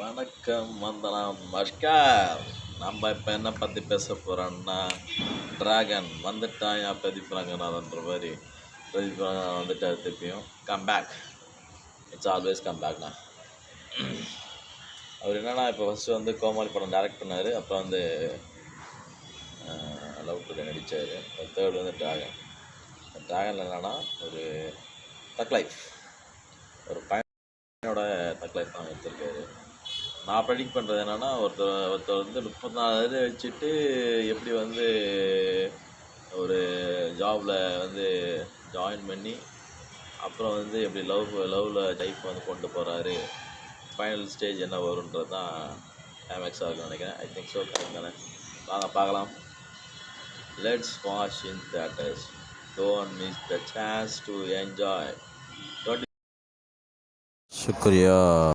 வணக்கம் வந்தனம் நமஸ்கார் நம்ம இப்போ என்ன பற்றி பேச போகிறோன்னா டிராகன் வந்துட்டான் பிரதீப் ரங்கநாதன்ற மாதிரி. பிரதீப் ரங்கநாதன் வந்துட்டார் திருப்பியும். Come back it's always come பேக்னா அவர் என்னென்னா இப்போ ஃபஸ்ட்டு வந்து கோமாளி படம் டேரக்ட் பண்ணார். அப்புறம் வந்து லவ் டுடே நடித்தார் தேர்ட் வந்து டிராகன் ட்ராகனில் என்னென்னா ஒரு தக் லைஃப் ஒரு பையனோட தக் லைஃப் தான் எடுத்திருக்காரு நான் ப்ரெடிக்ட் பண்ணுறது என்னென்னா ஒருத்தர் ஒருத்தர் வந்து முப்பத்தாறு இது வச்சுட்டு எப்படி வந்து ஒரு ஜாபில் வந்து ஜாயின் பண்ணி அப்புறம் வந்து எப்படி லவ் லவ்வில் டைப் வந்து கொண்டு போகிறாரு ஃபைனல் ஸ்டேஜ் என்ன வருன்றது தான் டேமேக்ஸாக இருக்கும்னு நினைக்கிறேன். ஐ திங்க் ஸோ கரெக்ட் தானே? வாங்க பார்க்கலாம். Let's watch in theaters don't miss the chance to enjoy twenty شکریہ